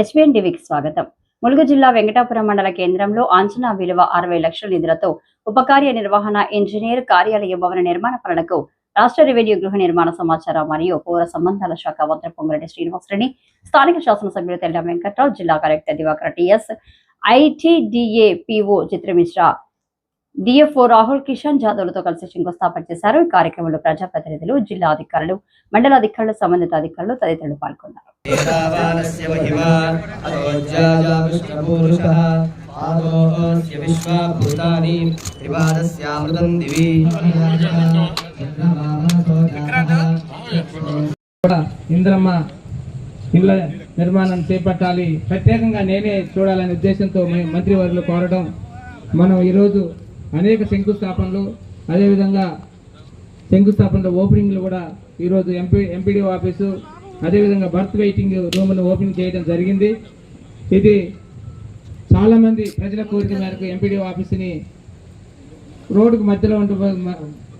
SVN టీవీకి స్వాగతం. ములుగు జిల్లా వెంకటాపురం మండల కేంద్రంలో అంచనా విలువ అరవై లక్షల నిధులతో ఉపకార్య నిర్వహణ ఇంజనీర్ కార్యాలయ భవన నిర్మాణ పనులకు రాష్ట్ర రెవెన్యూ గృహ నిర్మాణ సమాచారం మరియు పౌర సంబంధాల శాఖ మంత్రి పొంగిరెడ్డి శ్రీనివాసరెడ్డి స్థానిక శాసనసభ్యులు తెల్ల వెంకట్రావు జిల్లా collector Diwakar TS ITDA PO Chitra Mishra DFO Rahul Kishan జాదవ్లతో కలిసి శంకుస్థాపన చేశారు. ఈ కార్యక్రమంలో ప్రజాప్రతినిధులు జిల్లా అధికారులు మండల అధికారులు సంబంధిత అధికారులు తదితరులు పాల్గొన్నారు. ఇంద్రమ్మ ఇళ్ళ నిర్మాణం చేపట్టాలి. ప్రత్యేకంగా నేనే చూడాలనే ఉద్దేశంతో మంత్రివర్గులు కోరడం మనం ఈరోజు అనేక శంకుస్థాపనలు అదేవిధంగా శంకుస్థాపనలో ఓపెనింగ్లు కూడా ఈరోజు ఎంపీ ఎంపీడీ ఆఫీసు అదేవిధంగా బర్త్ వెయిటింగ్ రూమ్ను ఓపెన్ చేయడం జరిగింది. ఇది చాలామంది ప్రజల కోరిక మేరకు ఎంపీడీ ఆఫీస్ని రోడ్డుకు మధ్యలో ఉంటూ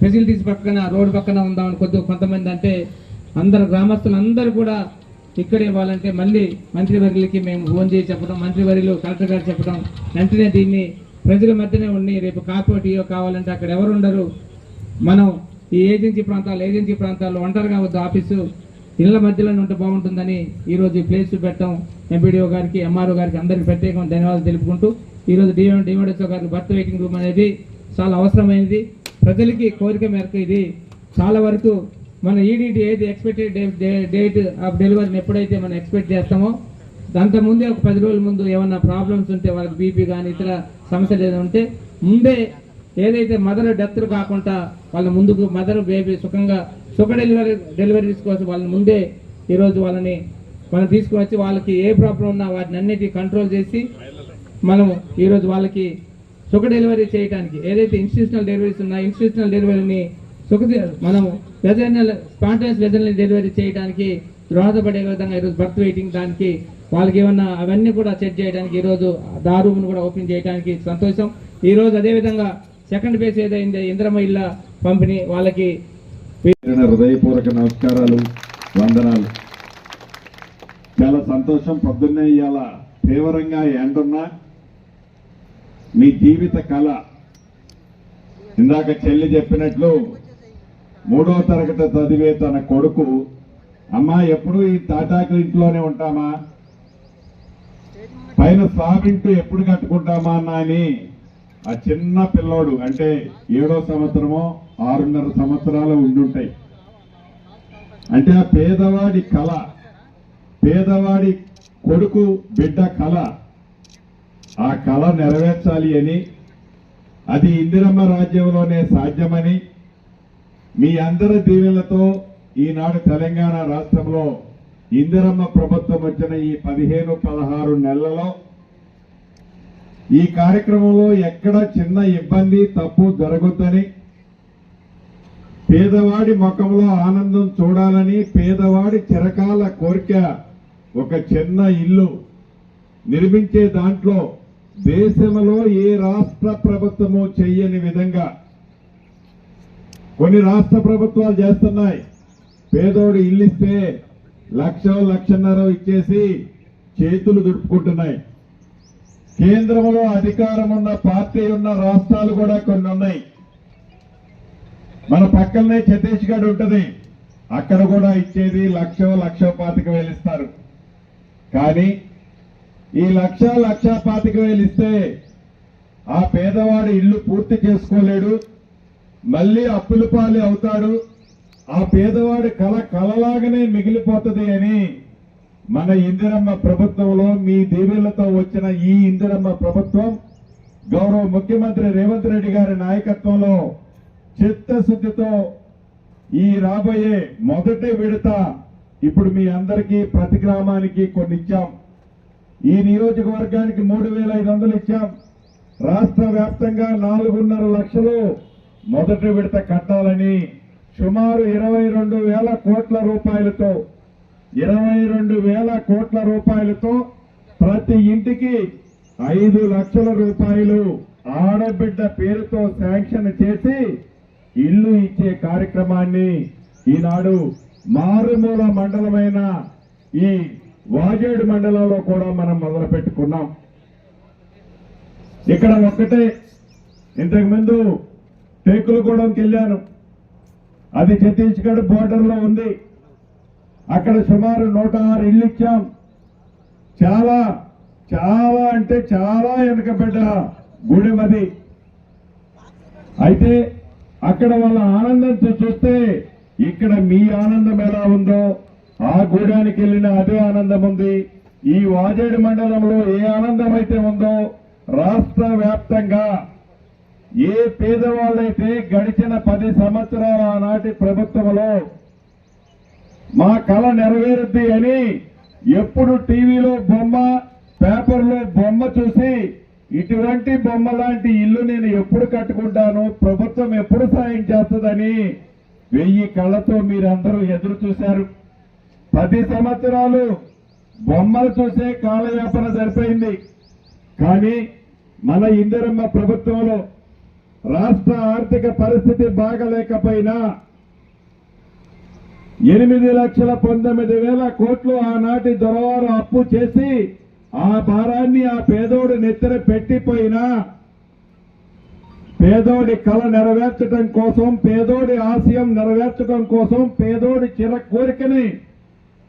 ఫెసిలిటీస్ పక్కన రోడ్డు పక్కన ఉందామని కొద్ది కొంతమంది అంటే అందరు గ్రామస్తులు అందరూ కూడా ఇక్కడే ఇవ్వాలంటే మళ్ళీ మంత్రివర్యులకి మేము ఫోన్ చేసి చెప్పడం మంత్రివర్యులు కలెక్టర్ గారు చెప్పడం వెంటనే దీన్ని ప్రజల మధ్యనే ఉండి రేపు కార్పొరేట్ ఇయో కావాలంటే అక్కడ ఎవరు ఉండరు మనం ఈ ఏజెన్సీ ప్రాంతాలు ఏజెన్సీ ప్రాంతాల్లో ఒంటరిగా వద్దు ఆఫీసు ఇళ్ళ మధ్యలోనే ఉంటే బాగుంటుందని ఈరోజు ఈ ప్లేస్ పెట్టడం ఎంపీడీఓ గారికి ఎంఆర్ఓ గారికి అందరికి ప్రత్యేకంగా ధన్యవాదాలు తెలుపుకుంటూ ఈరోజు డిఎం డిఎండిఎస్ఓ గారికి బర్త్ వెయిటింగ్ రూమ్ అనేది చాలా అవసరమైనది. ప్రజలకి కోరిక మేరకు ఇది. చాలా వరకు మన ఈడీటీ ఏది ఎక్స్పెక్టెడ్ డేట్ ఆఫ్ డెలివరీని ఎప్పుడైతే మనం ఎక్స్పెక్ట్ చేస్తామో దాంతో ముందే ఒక పది రోజుల ముందు ఏమన్నా ప్రాబ్లమ్స్ ఉంటే వాళ్ళకి బీపీ కానీ ఇతర సమస్యలు ఏదైనా ఉంటే ముందే ఏదైతే మదర్ డెత్లు కాకుండా వాళ్ళ ముందుకు మదర్ బేబీ సుఖంగా సుఖ డెలివరీ డెలివరీస్ కోసం వాళ్ళని ముందే ఈరోజు వాళ్ళని మనం తీసుకువచ్చి వాళ్ళకి ఏ ప్రాబ్లం ఉన్నా వాటిని అన్నిటి కంట్రోల్ చేసి మనం ఈరోజు వాళ్ళకి సుఖ డెలివరీ చేయడానికి ఏదైతే ఇన్స్టిట్యూషనల్ డెలివరీస్ ఉన్నాయో ఇన్స్టిట్యూషనల్ డెలివరీని సుఖ మనము వెజనల్ స్పాంటైన్స్ వెజనల్ డెలివరీ చేయడానికి దోహదపడే విధంగా ఈరోజు బర్త్ వెయిటింగ్ దానికి వాళ్ళకి ఏమన్నా అవన్నీ కూడా సెట్ చేయడానికి ఈరోజు దా రూమ్ను కూడా ఓపెన్ చేయడానికి సంతోషం. ఈరోజు అదేవిధంగా సెకండ్ ఫేజ్ ఏదైంది ఇంద్రమ ఇళ్ళ పంపిణీ వాళ్ళకి హృదయపూర్వక నమస్కారాలు వందనాలు. చాలా సంతోషం. పొద్దున్నే ఇవాళ తీవ్రంగా ఎండున్నా. మీ జీవిత కళ. ఇందాక చెల్లి చెప్పినట్లు మూడో తరగతి చదివే తన కొడుకు అమ్మా ఎప్పుడు ఈ తాటాకులు ఇంట్లోనే ఉంటామా? పైన స్లాబ్ ఎప్పుడు కట్టుకుంటామా అన్న అని ఆ చిన్న పిల్లోడు అంటే ఏడో సంవత్సరమో ఆరున్నర సంవత్సరాలు ఉండుంటాయి. అంటే ఆ పేదవాడి కళ పేదవాడి కొడుకు బిడ్డ కళ ఆ కళ నెరవేర్చాలి అని అది ఇందిరమ్మ రాజ్యంలోనే సాధ్యమని మీ అందరి దీవెలతో ఈనాడు తెలంగాణ రాష్ట్రంలో ఇందిరమ్మ ప్రభుత్వం వచ్చిన ఈ పదిహేను పదహారు నెలలలో ఈ కార్యక్రమంలో ఎక్కడ చిన్న ఇబ్బంది తప్పు జరగొద్దని పేదవాడి ముఖంలో ఆనందం చూడాలని పేదవాడి చిరకాల కోరిక ఒక చిన్న ఇల్లు నిర్మించే దాంట్లో దేశంలో ఏ రాష్ట్ర ప్రభుత్వము చెయ్యని విధంగా కొన్ని రాష్ట్ర ప్రభుత్వాలు చేస్తున్నాయి. పేదోడు ఇల్లు ఇస్తే లక్ష లక్షన్నర ఇచ్చేసి చేతులు దుడుపుకుంటున్నాయి. కేంద్రంలో అధికారం ఉన్న పార్టీ ఉన్న రాష్ట్రాలు కూడా కొన్ని ఉన్నాయి. మన పక్కనే ఛత్తీస్గఢ్ ఉంటుంది. అక్కడ కూడా ఇచ్చేది లక్ష లక్ష పాతిక వేలు ఇస్తారు. కానీ ఈ లక్ష లక్ష పాతిక వేలు ఇస్తే ఆ పేదవాడు ఇల్లు పూర్తి చేసుకోలేడు. మళ్ళీ అప్పుల పాలు అవుతాడు. ఆ పేదవాడి కళ కళలాగానే మిగిలిపోతుంది అని మన ఇందిరమ్మ ప్రభుత్వంలో మీ దేవీలతో వచ్చిన ఈ ఇందిరమ్మ ప్రభుత్వం గౌరవ ముఖ్యమంత్రి రేవంత్ రెడ్డి గారి నాయకత్వంలో చిత్తశుద్ధితో ఈ రాబోయే మొదటి విడత ఇప్పుడు మీ అందరికీ ప్రతి గ్రామానికి కొన్ని ఇచ్చాం. ఈ నియోజకవర్గానికి మూడు వేల ఐదు వందలు ఇచ్చాం. రాష్ట్ర వ్యాప్తంగా నాలుగున్నర లక్షలు మొదటి విడత కట్టాలని సుమారు ఇరవై రెండు వేల కోట్ల రూపాయలతో ఇరవై రెండు వేల కోట్ల రూపాయలతో ప్రతి ఇంటికి ఐదు లక్షల రూపాయలు ఆడబిడ్డ పేరుతో శాంక్షన్ చేసి ఇల్లు ఇచ్చే కార్యక్రమాన్ని ఈనాడు మారుమూల మండలమైన ఈ వాజేడు మండలంలో కూడా మనం మొదలు పెట్టుకున్నాం ఇక్కడ ఒక్కటే ఇంతకుముందు టేకులగూడెంకి వెళ్ళాను అది ఛత్తీస్గఢ్ బోర్డర్లో ఉంది. అక్కడ సుమారు నూట ఆరు ఇల్లు ఇచ్చాం. చాలా చాలా అంటే చాలా వెనకబడ్డ గూడెం అది అయితే అక్కడ వాళ్ళ ఆనందం చూస్తే ఇక్కడ మీ ఆనందం ఎలా ఉందో ఆ గూడానికి వెళ్ళిన అదే ఆనందం ఉంది. ఈ వాజేడు మండలంలో ఏ ఆనందం అయితే ఉందో రాష్ట్ర వ్యాప్తంగా ఏ పేదవాళ్ళైతే గడిచిన పది సంవత్సరాల ఆనాటి ప్రభుత్వంలో మా కళ నెరవేరుద్ది అని ఎప్పుడు టీవీలో బొమ్మ పేపర్లో బొమ్మ చూసి ఇటువంటి బొమ్మ లాంటి ఇల్లు నేను ఎప్పుడు కట్టుకుంటాను? ప్రభుత్వం ఎప్పుడు సాయం చేస్తుందని వెయ్యి కళ్ళతో మీరందరూ ఎదురు చూశారు. పది సంవత్సరాలు బొమ్మలు చూసే కాలయాపన సరిపోయింది కానీ మన ఇందిరమ్మ ప్రభుత్వంలో రాష్ట్ర ఆర్థిక పరిస్థితి బాగలేకపోయినా ఎనిమిది లక్షల పంతొమ్మిది వేల కోట్లు ఆనాటి దొరవారు అప్పు చేసి ఆ భారాన్ని ఆ పేదోడు నెత్తర పెట్టిపోయినా పేదోడి కళ నెరవేర్చడం కోసం పేదోడి ఆశయం నెరవేర్చడం కోసం పేదోడి చిర కోరికని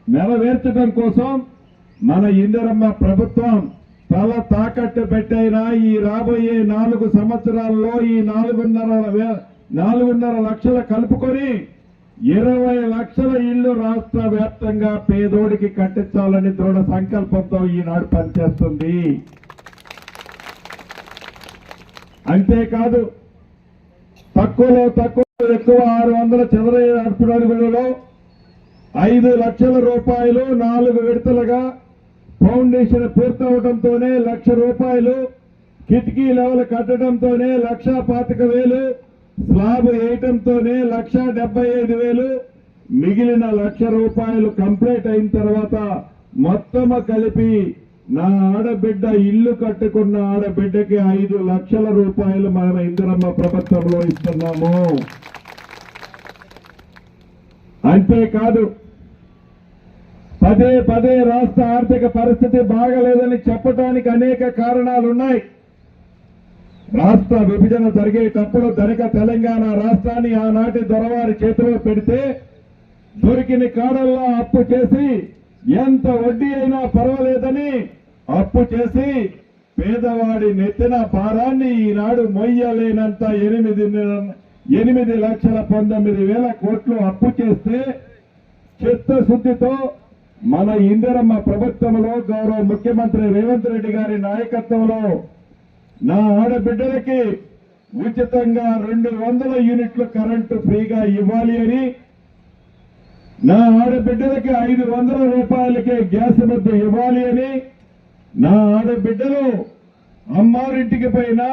నెరవేర్చడం కోసం మన ఇందిరమ్మ ప్రభుత్వం తల తాకట్టు పెట్టైనా ఈ రాబోయే నాలుగు సంవత్సరాల్లో ఈ నాలుగున్నర నాలుగున్నర లక్షలు కలుపుకొని ఇరవై లక్షల ఇళ్ళు రాష్ట్ర వ్యాప్తంగా పేదోడికి కట్టించాలని దృఢ సంకల్పంతో ఈనాడు పనిచేస్తుంది. అంతేకాదు తక్కువలో తక్కువ ఎక్కువ ఆరు వందల చదర అడుపు అడుగులలో ఐదు లక్షల రూపాయలు నాలుగు విడతలుగా ఫౌండేషన్ పూర్తవడంతోనే లక్ష రూపాయలు కిటికీ లెవెల్ కట్టడంతోనే లక్ష పాతిక వేలు స్లాబ్ వేయటంతోనే లక్ష డెబ్బై ఐదు వేలు మిగిలిన లక్ష రూపాయలు కంప్లీట్ అయిన తర్వాత మొత్తం కలిపి నా ఆడబిడ్డ ఇల్లు కట్టుకున్న ఆడబిడ్డకి ఐదు లక్షల రూపాయలు మన ఇందిరమ్మ ప్రభుత్వంలో ఇస్తున్నాము. అంతేకాదు పదే పదే రాష్ట్ర ఆర్థిక పరిస్థితి బాగలేదని చెప్పడానికి అనేక కారణాలు ఉన్నాయి రాష్ట్ర విభజన జరిగేటప్పుడు ధనిక తెలంగాణ రాష్ట్రాన్ని ఆనాటి దొరవారి చేతిలో పెడితే దొరికిన కాడల్లో అప్పు చేసి ఎంత వడ్డీ అయినా పర్వాలేదని అప్పు చేసి పేదవాడి నెత్తిన భారాన్ని ఈనాడు మొయ్యలేనంత ఎనిమిది ఎనిమిది లక్షల పంతొమ్మిది వేల కోట్లు అప్పు చేస్తే చిత్తశుద్ధితో మన ఇందిరమ్మ ప్రభుత్వంలో గౌరవ ముఖ్యమంత్రి రేవంత్ రెడ్డి గారి నాయకత్వంలో నా ఆడబిడ్డలకి ఉచితంగా రెండు వందల యూనిట్లు కరెంటు ఫ్రీగా ఇవ్వాలి అని నా ఆడబిడ్డలకి ఐదు వందల రూపాయలకే గ్యాస్ మధ్య ఇవ్వాలి అని నా ఆడబిడ్డలు అమ్మారింటికి పోయినా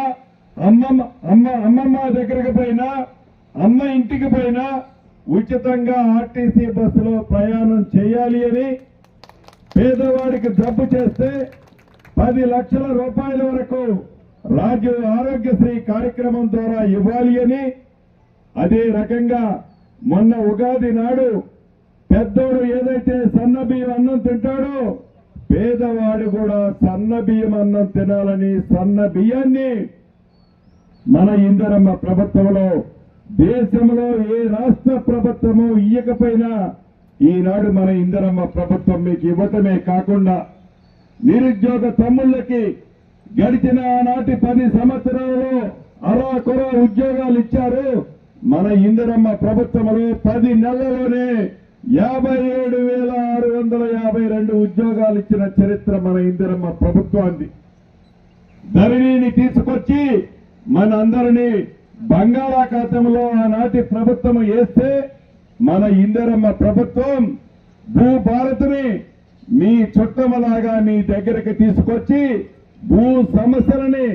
అమ్మమ్మ అమ్మ అమ్మమ్మ దగ్గరికి పోయినా అమ్మ ఇంటికి పోయినా ఉచితంగా ఆర్టీసీ బస్సులో ప్రయాణం చేయాలి అని పేదవాడికి జబ్బు చేస్తే పది లక్షల రూపాయల వరకు రాజు ఆరోగ్యశ్రీ కార్యక్రమం ద్వారా ఇవ్వాలి అని అదే రకంగా మొన్న ఉగాది నాడు పెద్దోడు ఏదైతే సన్న బియ్యం అన్నం తింటాడో పేదవాడు కూడా సన్న బియ్యం అన్నం తినాలని సన్న బియ్యాన్ని మన ఇందరమ్మ ప్రభుత్వంలో దేశంలో ఏ రాష్ట్ర ప్రభుత్వము ఇయ్యకపోయినా ఈనాడు మన ఇందరమ్మ ప్రభుత్వం మీకు ఇవ్వటమే కాకుండా నిరుద్యోగ తమ్ముళ్ళకి గడిచిన ఆనాటి పది సంవత్సరాలలో అరా ఉద్యోగాలు ఇచ్చారు. మన ఇందిరమ్మ ప్రభుత్వంలో పది నెలల్లోనే యాభై ఏడు వేల ఆరు వందల యాభై రెండు ఉద్యోగాలు ఇచ్చిన చరిత్ర మన ఇందిరమ్మ ప్రభుత్వాన్ని ధరణిని తీసుకొచ్చి మనందరినీ బంగాళాఖాతంలో ఆనాటి ప్రభుత్వం వేస్తే మన ఇందరమ్మ ప్రభుత్వం భూభారత్ని మీ చుట్టమలాగా మీ దగ్గరికి తీసుకొచ్చి భూ సమస్యలని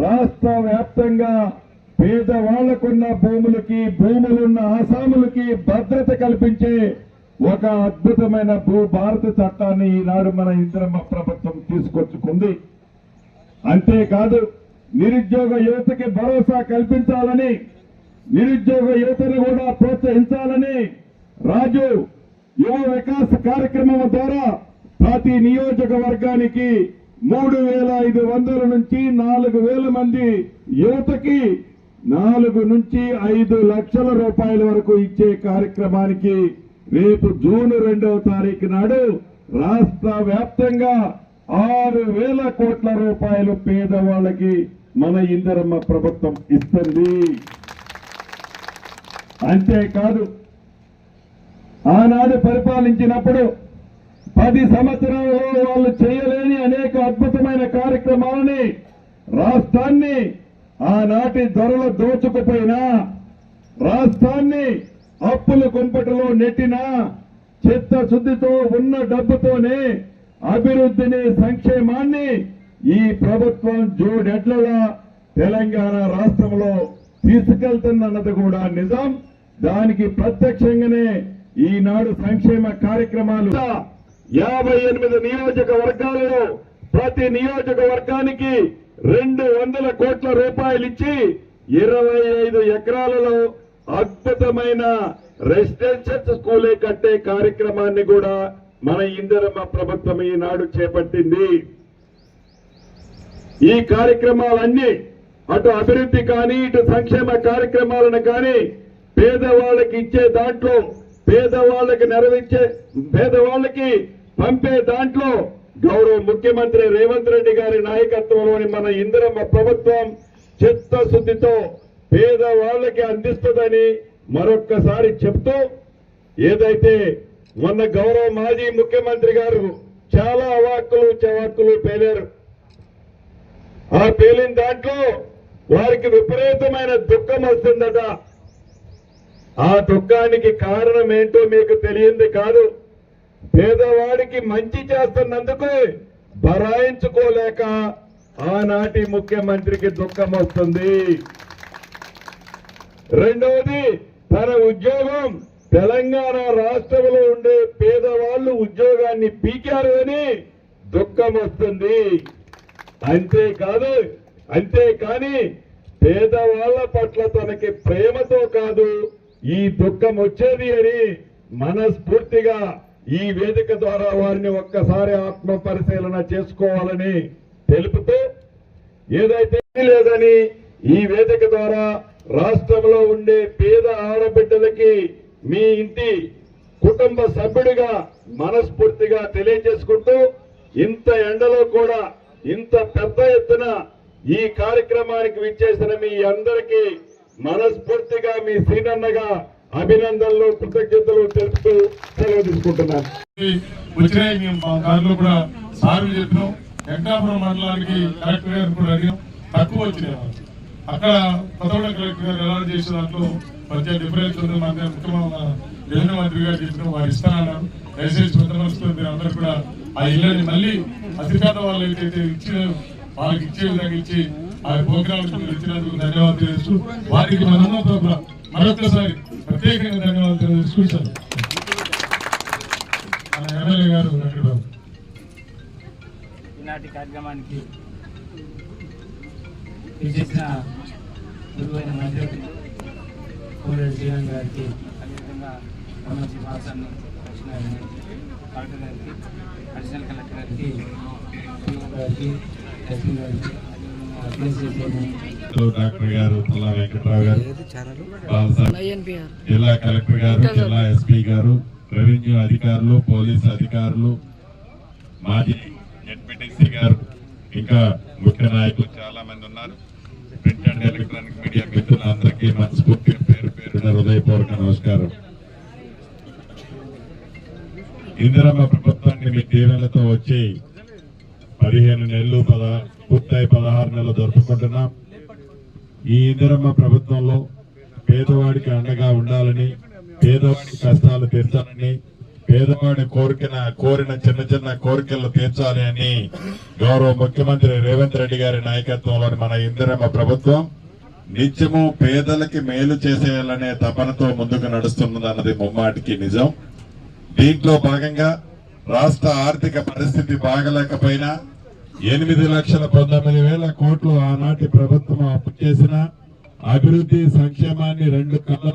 రాష్ట్ర వ్యాప్తంగా పేదవాళ్ళకున్న భూములకి భూములున్న ఆసాములకి భద్రత కల్పించే ఒక అద్భుతమైన భూ భారత చట్టాన్ని ఈనాడు మన ఇంద్రమ్మ ప్రభుత్వం తీసుకొచ్చుకుంది. అంతేకాదు నిరుద్యోగ యువతకి భరోసా కల్పించాలని నిరుద్యోగ యువతను కూడా ప్రోత్సహించాలని రాజు యువ వికాస్ కార్యక్రమం ద్వారా ప్రతి నియోజకవర్గానికి మూడు వేల ఐదు వందల నుంచి నాలుగు వేల మంది యువతకి నాలుగు నుంచి ఐదు లక్షల రూపాయల వరకు ఇచ్చే కార్యక్రమానికి రేపు జూన్ రెండవ తారీఖు నాడు రాష్ట్ర వ్యాప్తంగా ఆరు వేల కోట్ల రూపాయలు పేదవాళ్ళకి మన ఇందరమ్మ ప్రభుత్వం ఇస్తుంది. అంతేకాదు ఆనాడు పరిపాలించినప్పుడు పది సంవత్సరాలలో వాళ్ళు చేయలేని అనేక అద్భుతమైన కార్యక్రమాలని రాష్ట్రాన్ని ఆనాటి ధరల దోచుకుపోయినా రాష్ట్రాన్ని అప్పుల కుంపటలో నెట్టినా చిత్తశుద్ధితో ఉన్న డబ్బుతోనే అభివృద్ధిని సంక్షేమాన్ని ఈ ప్రభుత్వం జోడెడ్లలా తెలంగాణ రాష్ట్రంలో తీసుకెళ్తున్నది కూడా నిజం. దానికి ప్రత్యక్షంగానే ఈనాడు సంక్షేమ కార్యక్రమాలు యాభై ఎనిమిది నియోజకవర్గాలలో ప్రతి నియోజకవర్గానికి రెండు వందల కోట్ల రూపాయలు ఇచ్చి ఇరవై ఐదు ఎకరాలలో అద్భుతమైన రెసిడెన్షియల్ స్కూలే కట్టే కార్యక్రమాన్ని కూడా మన ఇందిరమ్మ ప్రభుత్వం ఈనాడు చేపట్టింది. ఈ కార్యక్రమాలన్నీ అటు అభివృద్ధి కానీ ఇటు సంక్షేమ కార్యక్రమాలను కానీ పేదవాళ్ళకి ఇచ్చే దాంట్లో పేదవాళ్ళకి నెరవేర్చే పేదవాళ్ళకి పంపే దాంట్లో గౌరవ ముఖ్యమంత్రి రేవంత్ రెడ్డి గారి నాయకత్వంలోని మన ఇందిరమ్మ ప్రభుత్వం చిత్తశుద్ధితో పేదవాళ్ళకి అందిస్తుందని మరొక్కసారి చెప్తూ ఏదైతే మొన్న గౌరవ మాజీ ముఖ్యమంత్రి గారు చాలా అవాక్కులు చవాక్కులు పేలారు. ఆ పేలిన దాంట్లో వారికి విపరీతమైన దుఃఖం వస్తుందట. ఆ దుఃఖానికి కారణం ఏంటో మీకు తెలియంది కాదు. పేదవాడికి మంచి చేస్తున్నందుకు బరాయించుకోలేక ఆనాటి ముఖ్యమంత్రికి దుఃఖం వస్తుంది. రెండవది తన ఉద్యోగం తెలంగాణ రాష్ట్రంలో ఉండే పేదవాళ్ళు ఉద్యోగాన్ని పీకారు అని దుఃఖం వస్తుంది. అంతేకాదు అంతేకాని పేదవాళ్ళ పట్ల తనకి ప్రేమతో కాదు ఈ దుఃఖం వచ్చేది అని మనస్ఫూర్తిగా ఈ వేదిక ద్వారా వారిని ఒక్కసారి ఆత్మ పరిశీలన చేసుకోవాలని తెలుపుతూ ఏదైతే లేదని ఈ వేదిక ద్వారా రాష్ట్రంలో ఉండే పేద ఆడబిడ్డలకి మీ ఇంటి కుటుంబ సభ్యుడిగా మనస్ఫూర్తిగా తెలియజేసుకుంటూ ఇంత ఎండలో కూడా ఇంత పెద్ద ఎత్తున ఈ కార్యక్రమానికి విచ్చేసిన మీ అందరికీ మనస్ఫూర్తిగా మీ సీనన్నగా అభినందనలు కృతజ్ఞతలు తెలుపుతూ సెలవు తీసుకుంటున్నాను. వచ్చినాయి మేము మా కూడా సార్లు చెప్పినాం. వెంకటాపురం మండలానికి కలెక్టర్ గారు కూడా అడిగాం తక్కువ వచ్చినాయి అక్కడ కొత్తగూడెం కలెక్టర్ గారు ఎలా చేసిన దాంట్లో మధ్య డిఫరెన్స్ ఉంది. మన ముఖ్యమంత్రి రెవెన్యూ మంత్రి గారు చెప్పిన వారు ఇస్తానన్నారు. దయచేసి పెద్ద మీరు అందరూ కూడా ఆ ఇళ్ళని మళ్ళీ అతిపేద వాళ్ళు ఏదైతే ఇచ్చిన వాళ్ళకి ఇచ్చే విధంగా ఇచ్చి ఆ ప్రోగ్రామ్ ఇచ్చినందుకు ధన్యవాదాలు తెలుస్తూ వారికి మనందరితో కూడా మరొకసారి ప్రత్యేకంగా ధన్యవాదాలు తెలుసుకుంటారు మన ఎమ్మెల్యే గారు వెంకటబాబు. ఈనాటి కార్యక్రమానికి విచ్చేసిన గురువైన మంత్రి కోరెడ్డి శ్రీరామ్ గారికి అదేవిధంగా సంబంధించి భాషను కృష్ణ గారికి గారికి అడిషనల్ కలెక్టర్ గారికి గారికి ఎస్పీ గారికి డాక్టర్ గారు పుల్లా వెంకట్రావు గారు జిల్లా కలెక్టర్ గారు జిల్లా ఎస్పీ గారు రెవెన్యూ అధికారులు పోలీస్ అధికారులు మాజీ ఎన్పిటిసి గారు ఇంకా ముఖ్య నాయకులు చాలా మంది ఉన్నారు. ప్రింట్ అండ్ ఎలక్ట్రానిక్ మీడియా మిత్రులందరికీ మనస్ఫూర్తిగా పేరు పేరున హృదయపూర్వక నమస్కారం. ఇందిరమ్మ ప్రభుత్వాన్ని మీ దీవెనలతో వచ్చి పదిహేను నెలలు పద పూర్తయి పదహారు నెలలు జరుపుకుంటున్నాం. ఈ ఇందిరమ్మ ప్రభుత్వంలో పేదవాడికి అండగా ఉండాలని పేదవాడి కష్టాలు తీర్చాలని పేదవాడి కోరికన కోరిన చిన్న చిన్న కోరికలు తీర్చాలి అని గౌరవ ముఖ్యమంత్రి రేవంత్ రెడ్డి గారి నాయకత్వంలోని మన ఇందిరమ్మ ప్రభుత్వం నిత్యము పేదలకి మేలు చేసేయాలనే తపనతో ముందుకు నడుస్తున్నదన్నది ముమ్మాటికి నిజం. దీంట్లో భాగంగా రాష్ట్ర ఆర్థిక పరిస్థితి బాగలేకపోయినా ఎనిమిది లక్షల పంతొమ్మిది వేల కోట్లు ఆనాటి ప్రభుత్వం అప్పు చేసిన అభివృద్ధి సంక్షేమాన్ని రెండు కళ్ళ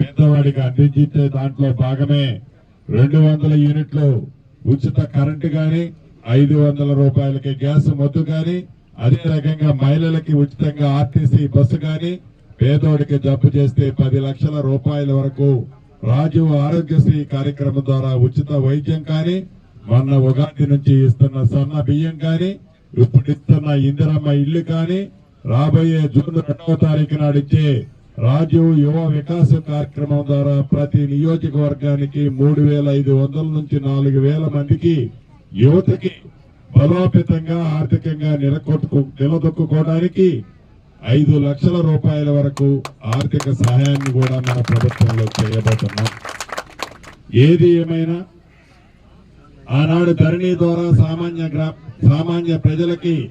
పేదవాడికి అందించే దాంట్లో భాగమే రెండు వందల యూనిట్లు ఉచిత కరెంటు కానీ ఐదు వందల రూపాయలకి గ్యాస్ మొద్దు కానీ అదే రకంగా మహిళలకి ఉచితంగా ఆర్టీసీ బస్సు కానీ పేదోడికి జబ్బు చేస్తే పది లక్షల రూపాయల వరకు రాజీవ్ ఆరోగ్యశ్రీ కార్యక్రమం ద్వారా ఉచిత వైద్యం కానీ మొన్న ఉగాది నుంచి ఇస్తున్న సన్న బియ్యం కానీ ఇప్పుడు ఇస్తున్న ఇందిరమ్మ ఇల్లు కానీ రాబోయే జూన్ రెండవ తారీఖు నాడు ఇచ్చే రాజీవ్ యువ వికాస కార్యక్రమం ద్వారా ప్రతి నియోజకవర్గానికి మూడు వేల ఐదు వందల నుంచి నాలుగు వేల మందికి యువతకి బలోపేతంగా ఆర్థికంగా నిలకొట్టుకు నిలదొక్కుకోవడానికి ఐదు లక్షల రూపాయల వరకు ఆర్థిక సహాయాన్ని కూడా మన ప్రభుత్వంలో చేయబోతున్నాం. ఏది ఏమైనా ఆనాడు ధరణి ద్వారా సామాన్య గ్రా సామాన్య ప్రజలకి